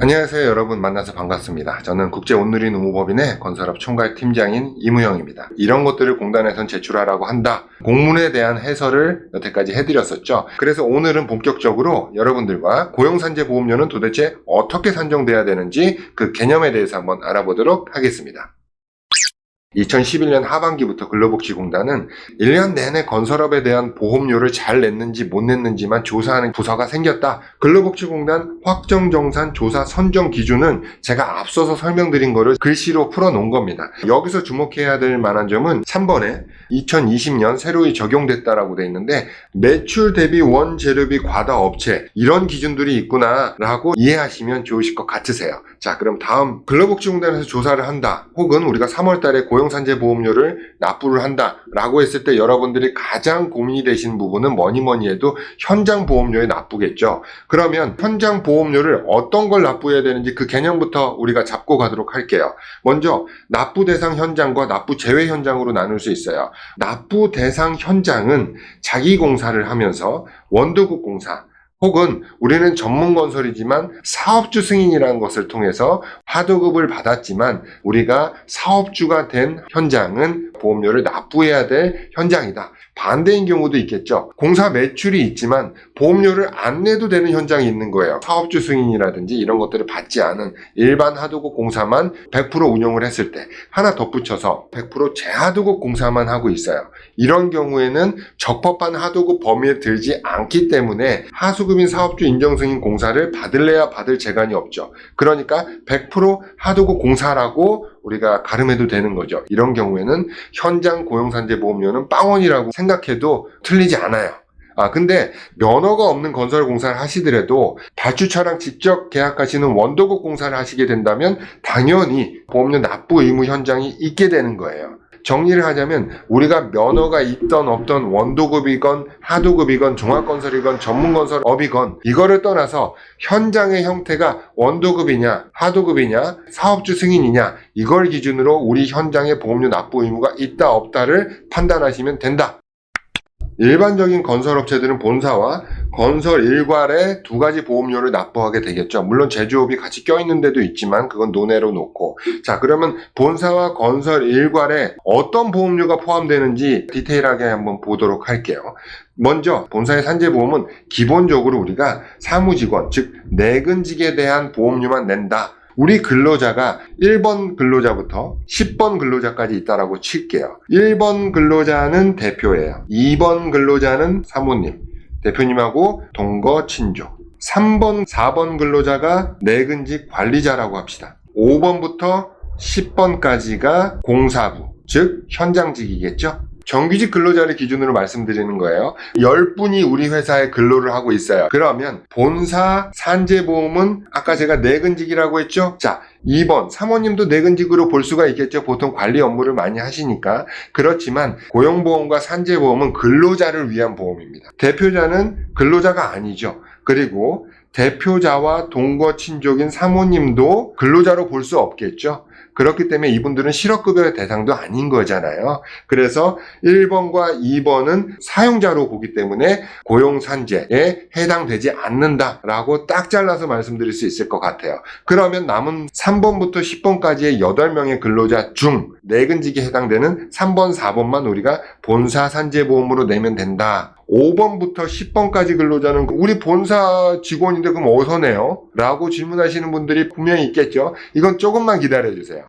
안녕하세요 여러분 만나서 반갑습니다. 저는 국제온누리 노무법인의 건설업 총괄 팀장인 이무영입니다. 이런 것들을 공단에선 제출하라고 한다. 공문에 대한 해설을 여태까지 해드렸었죠. 그래서 오늘은 본격적으로 여러분들과 고용산재보험료는 도대체 어떻게 산정돼야 되는지 그 개념에 대해서 한번 알아보도록 하겠습니다. 2011년 하반기부터 근로복지공단은 1년 내내 건설업에 대한 보험료를 잘 냈는지 못 냈는지만 조사하는 부서가 생겼다. 근로복지공단 확정정산 조사 선정 기준은 제가 앞서서 설명드린 거를 글씨로 풀어놓은 겁니다. 여기서 주목해야 될 만한 점은 3번에 2020년 새로이 적용됐다라고 돼 있는데 매출 대비 원재료비 과다 업체 이런 기준들이 있구나라고 이해하시면 좋으실 것 같으세요. 자, 그럼 다음 근로복지공단에서 조사를 한다. 혹은 우리가 3월 달에 고용 산재보험료를 납부를 한다라고 했을 때 여러분들이 가장 고민이 되시는 부분은 뭐니 뭐니 해도 현장 보험료에 납부겠죠. 그러면 현장 보험료를 어떤 걸 납부해야 되는지 그 개념부터 우리가 잡고 가도록 할게요. 먼저 납부 대상 현장과 납부 제외 현장으로 나눌 수 있어요. 납부 대상 현장은 자기 공사를 하면서 원도국 공사 혹은 우리는 전문 건설이지만 사업주 승인이라는 것을 통해서 하도급을 받았지만 우리가 사업주가 된 현장은 보험료를 납부해야 될 현장이다. 반대인 경우도 있겠죠. 공사 매출이 있지만 보험료를 안 내도 되는 현장이 있는 거예요. 사업주 승인이라든지 이런 것들을 받지 않은 일반 하도급 공사만 100% 운영을 했을 때 하나 덧붙여서 100% 재하도급 공사만 하고 있어요. 이런 경우에는 적법한 하도급 범위에 들지 않기 때문에 하수급인 사업주 인정 승인 공사를 받을래야 받을 재간이 없죠. 그러니까 100% 하도급 공사라고 우리가 가름해도 되는 거죠. 이런 경우에는 현장 고용산재보험료는 빵원이라고 생각해도 틀리지 않아요. 아, 근데 면허가 없는 건설 공사를 하시더라도 발주처랑 직접 계약하시는 원도급 공사를 하시게 된다면 당연히 보험료 납부 의무 현장이 있게 되는 거예요. 정리를 하자면 우리가 면허가 있던 없던 원도급이건 하도급이건 종합건설이건 전문건설업이건 이거를 떠나서 현장의 형태가 원도급이냐 하도급이냐 사업주 승인이냐 이걸 기준으로 우리 현장에 보험료 납부 의무가 있다 없다를 판단하시면 된다. 일반적인 건설업체들은 본사와 건설 일괄에 두 가지 보험료를 납부하게 되겠죠. 물론 제조업이 같이 껴있는 데도 있지만 그건 논외로 놓고 자 그러면 본사와 건설 일괄에 어떤 보험료가 포함되는지 디테일하게 한번 보도록 할게요. 먼저 본사의 산재보험은 기본적으로 우리가 사무직원 즉 내근직에 대한 보험료만 낸다. 우리 근로자가 1번 근로자부터 10번 근로자까지 있다라고 칠게요. 1번 근로자는 대표예요. 2번 근로자는 사모님, 대표님하고 동거 친족. 3번, 4번 근로자가 내근직 관리자라고 합시다. 5번부터 10번까지가 공사부, 즉 현장직이겠죠? 정규직 근로자를 기준으로 말씀드리는 거예요. 10분이 우리 회사에 근로를 하고 있어요. 그러면 본사 산재보험은 아까 제가 내근직이라고 했죠? 자, 2번 사모님도 내근직으로 볼 수가 있겠죠. 보통 관리 업무를 많이 하시니까. 그렇지만 고용보험과 산재보험은 근로자를 위한 보험입니다. 대표자는 근로자가 아니죠. 그리고 대표자와 동거 친족인 사모님도 근로자로 볼 수 없겠죠. 그렇기 때문에 이분들은 실업급여의 대상도 아닌 거잖아요. 그래서 1번과 2번은 사용자로 보기 때문에 고용산재에 해당되지 않는다라고 딱 잘라서 말씀드릴 수 있을 것 같아요. 그러면 남은 3번부터 10번까지의 8명의 근로자 중 내근직에 해당되는 3번, 4번만 우리가 본사 산재보험으로 내면 된다. 5번부터 10번까지 근로자는 우리 본사 직원인데 그럼 어디서 내요? 라고 질문하시는 분들이 분명히 있겠죠. 이건 조금만 기다려주세요.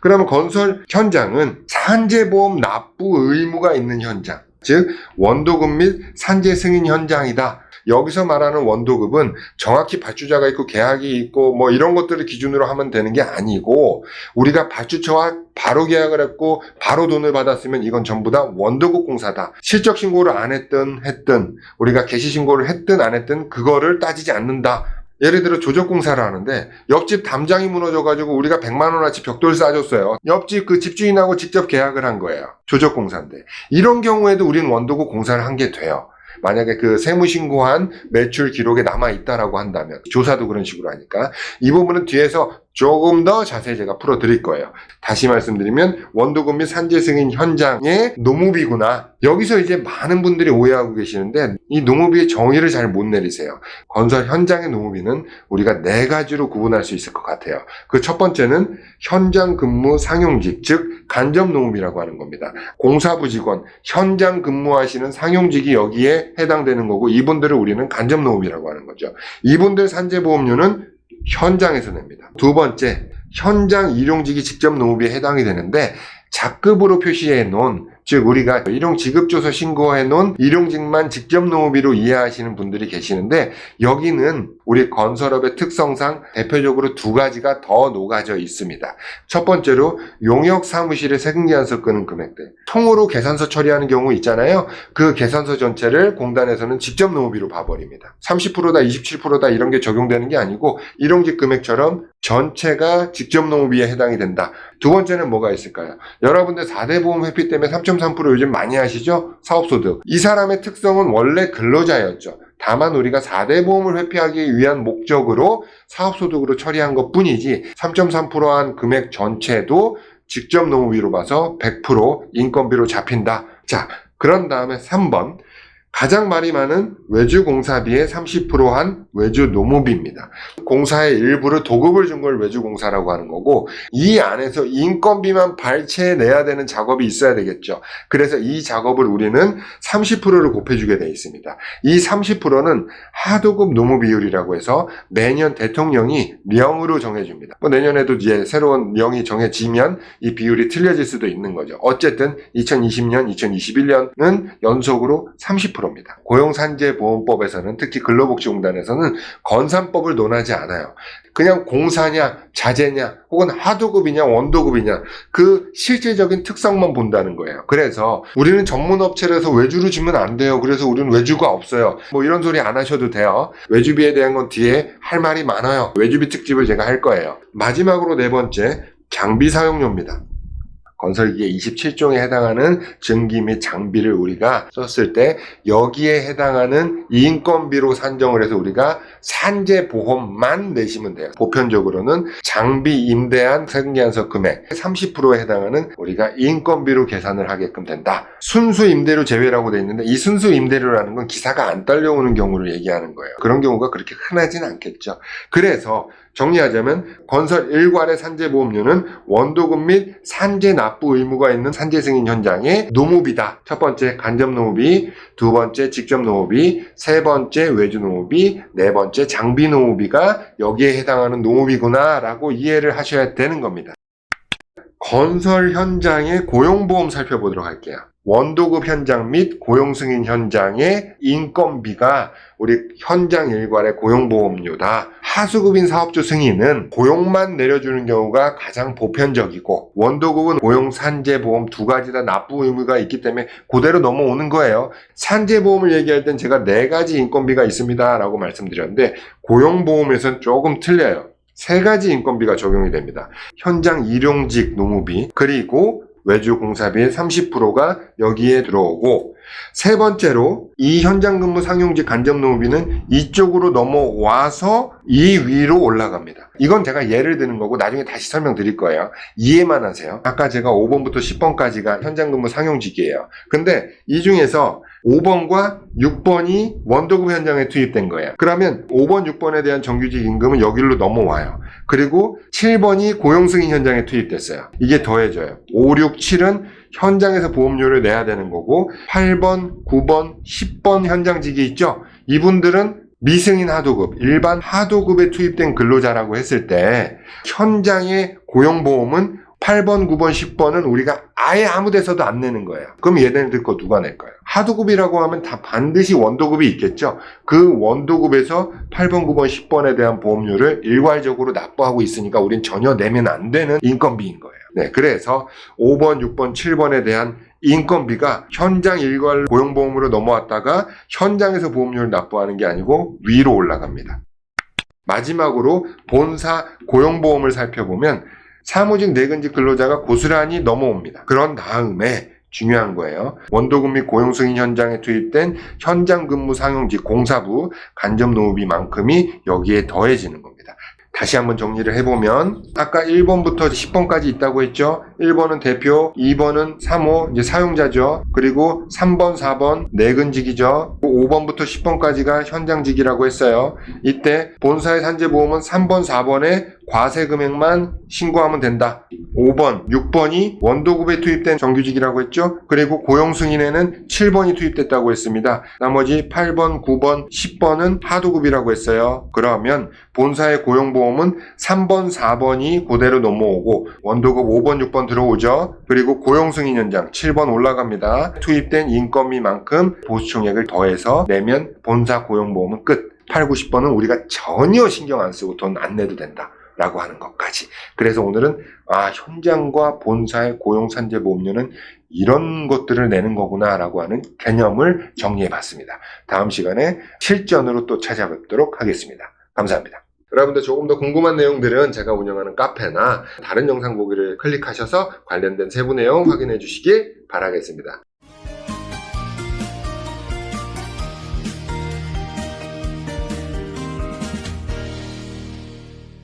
그러면 건설 현장은 산재보험 납부 의무가 있는 현장, 즉 원도급 및 산재 승인 현장이다. 여기서 말하는 원도급은 정확히 발주자가 있고 계약이 있고 뭐 이런 것들을 기준으로 하면 되는 게 아니고 우리가 발주처와 바로 계약을 했고 바로 돈을 받았으면 이건 전부 다 원도급 공사다. 실적 신고를 안 했든 했든 우리가 개시 신고를 했든 안 했든 그거를 따지지 않는다. 예를 들어 조적공사를 하는데 옆집 담장이 무너져가지고 우리가 100만 원어치 벽돌 싸줬어요. 옆집 그 집주인하고 직접 계약을 한 거예요. 조적공사인데 이런 경우에도 우리는 원도급 공사를 한 게 돼요. 만약에 그 세무신고한 매출 기록에 남아 있다라고 한다면 조사도 그런 식으로 하니까 이 부분은 뒤에서 조금 더 자세히 제가 풀어드릴 거예요. 다시 말씀드리면 원도금 및 산재 승인 현장의 노무비구나. 여기서 이제 많은 분들이 오해하고 계시는데 이 노무비의 정의를 잘 못 내리세요. 건설 현장의 노무비는 우리가 네 가지로 구분할 수 있을 것 같아요. 그 첫 번째는 현장 근무 상용직, 즉 간접 노무비라고 하는 겁니다. 공사부 직원, 현장 근무하시는 상용직이 여기에 해당되는 거고 이분들을 우리는 간접 노무비라고 하는 거죠. 이분들 산재보험료는 현장에서 냅니다. 두 번째, 현장 일용직이 직접 노무비에 해당이 되는데 작급으로 표시해 놓은 즉 우리가 일용 지급조서 신고해 놓은 일용직만 직접 노무비로 이해하시는 분들이 계시는데 여기는 우리 건설업의 특성상 대표적으로 두 가지가 더 녹아져 있습니다. 첫 번째로 용역 사무실에 세금계산서 끄는 금액들. 통으로 계산서 처리하는 경우 있잖아요. 그 계산서 전체를 공단에서는 직접 노무비로 봐버립니다. 30%다 27%다 이런 게 적용되는 게 아니고 일용직 금액처럼 전체가 직접 노무비에 해당이 된다. 두 번째는 뭐가 있을까요? 여러분들 4대 보험 회피 때문에 3.3% 요즘 많이 하시죠? 사업소득. 이 사람의 특성은 원래 근로자였죠. 다만 우리가 4대 보험을 회피하기 위한 목적으로 사업소득으로 처리한 것 뿐이지 3.3%한 금액 전체도 직접 노무비로 봐서 100% 인건비로 잡힌다. 자, 그런 다음에 3번. 가장 말이 많은 외주 공사비의 30%한 외주 노무비입니다. 공사의 일부를 도급을 준 걸 외주 공사라고 하는 거고 이 안에서 인건비만 발췌해 내야 되는 작업이 있어야 되겠죠. 그래서 이 작업을 우리는 30%를 곱해주게 돼 있습니다. 이 30%는 하도급 노무 비율이라고 해서 매년 대통령이 명으로 정해줍니다. 뭐 내년에도 이제 새로운 명이 정해지면 이 비율이 틀려질 수도 있는 거죠. 어쨌든 2020년, 2021년은 연속으로 30%입니다. 고용산재보험법에서는 특히 근로복지공단에서는 건산법을 논하지 않아요. 그냥 공사냐, 자재냐, 혹은 하도급이냐, 원도급이냐, 그 실질적인 특성만 본다는 거예요. 그래서 우리는 전문 업체라서 외주로 주면 안 돼요. 그래서 우리는 외주가 없어요. 뭐 이런 소리 안 하셔도 돼요. 외주비에 대한 건 뒤에 할 말이 많아요. 외주비 특집을 제가 할 거예요. 마지막으로 네 번째, 장비 사용료입니다. 건설기계 27종에 해당하는 증기 및 장비를 우리가 썼을 때 여기에 해당하는 인건비로 산정을 해서 우리가 산재 보험만 내시면 돼요. 보편적으로는 장비 임대한 세금계산서 금액 30%에 해당하는 우리가 인건비로 계산을 하게끔 된다. 순수 임대료 제외라고 돼 있는데 이 순수 임대료라는 건 기사가 안 딸려오는 경우를 얘기하는 거예요. 그런 경우가 그렇게 흔하진 않겠죠. 그래서 정리하자면 건설 일괄의 산재보험료는 원도금 및 산재 납부 의무가 있는 산재 승인 현장의 노무비다. 첫 번째 간접 노무비, 두 번째 직접 노무비, 세 번째 외주 노무비, 네 번째 장비 노무비가 여기에 해당하는 노무비구나라고 이해를 하셔야 되는 겁니다. 건설 현장의 고용보험 살펴보도록 할게요. 원도급 현장 및 고용승인 현장의 인건비가 우리 현장 일괄의 고용보험료다. 하수급인 사업주 승인은 고용만 내려주는 경우가 가장 보편적이고 원도급은 고용 산재보험 두 가지 다 납부 의무가 있기 때문에 그대로 넘어오는 거예요. 산재보험을 얘기할 땐 제가 네 가지 인건비가 있습니다 라고 말씀드렸는데 고용보험에서는 조금 틀려요. 세 가지 인건비가 적용이 됩니다. 현장 일용직 노무비 그리고 외주 공사비의 30%가 여기에 들어오고 세 번째로 이 현장 근무 상용직 간접 노무비는 이쪽으로 넘어와서 이 위로 올라갑니다. 이건 제가 예를 드는 거고 나중에 다시 설명드릴 거예요. 이해만 하세요. 아까 제가 5번부터 10번까지가 현장 근무 상용직이에요. 근데 이 중에서 5번과 6번이 원도급 현장에 투입된 거예요. 그러면 5번, 6번에 대한 정규직 임금은 여기로 넘어와요. 그리고 7번이 고용승인 현장에 투입됐어요. 이게 더해져요. 5, 6, 7은 현장에서 보험료를 내야 되는 거고 8번, 9번, 10번 현장직이 있죠. 이분들은 미승인 하도급, 일반 하도급에 투입된 근로자라고 했을 때 현장의 고용보험은 8번, 9번, 10번은 우리가 아예 아무 데서도 안 내는 거예요. 그럼 얘네들 거 누가 낼까요? 하도급이라고 하면 다 반드시 원도급이 있겠죠. 그 원도급에서 8번, 9번, 10번에 대한 보험료를 일괄적으로 납부하고 있으니까 우린 전혀 내면 안 되는 인건비인 거예요. 네, 그래서 5번, 6번, 7번에 대한 인건비가 현장 일괄 고용보험으로 넘어왔다가 현장에서 보험료를 납부하는 게 아니고 위로 올라갑니다. 마지막으로 본사 고용보험을 살펴보면 사무직 내근직 근로자가 고스란히 넘어옵니다. 그런 다음에 중요한 거예요. 원도금 및 고용승인 현장에 투입된 현장 근무 상용직 공사부 간접 노무비만큼이 여기에 더해지는 겁니다. 다시 한번 정리를 해보면 아까 1번부터 10번까지 있다고 했죠. 1번은 대표, 2번은 3호 이제 사용자죠. 그리고 3번, 4번 내근직이죠. 5번부터 10번까지가 현장직이라고 했어요. 이때 본사의 산재보험은 3번, 4번에 과세 금액만 신고하면 된다. 5번, 6번이 원도급에 투입된 정규직이라고 했죠. 그리고 고용 승인에는 7번이 투입됐다고 했습니다. 나머지 8번, 9번, 10번은 하도급이라고 했어요. 그러면 본사의 고용보험 은 3번, 4번이 그대로 넘어오고 원도급 5번, 6번 들어오죠. 그리고 고용 승인 현장 7번 올라갑니다. 투입된 인건비만큼 보수총액을 더해서 내면 본사 고용보험은 끝. 8, 90번은 우리가 전혀 신경 안 쓰고 돈 안 내도 된다. 라고 하는 것까지. 그래서 오늘은 아 현장과 본사의 고용산재보험료는 이런 것들을 내는 거구나라고 하는 개념을 정리해 봤습니다. 다음 시간에 실전으로 또 찾아뵙도록 하겠습니다. 감사합니다. 여러분들 조금 더 궁금한 내용들은 제가 운영하는 카페나 다른 영상 보기를 클릭하셔서 관련된 세부 내용 확인해 주시길 바라겠습니다.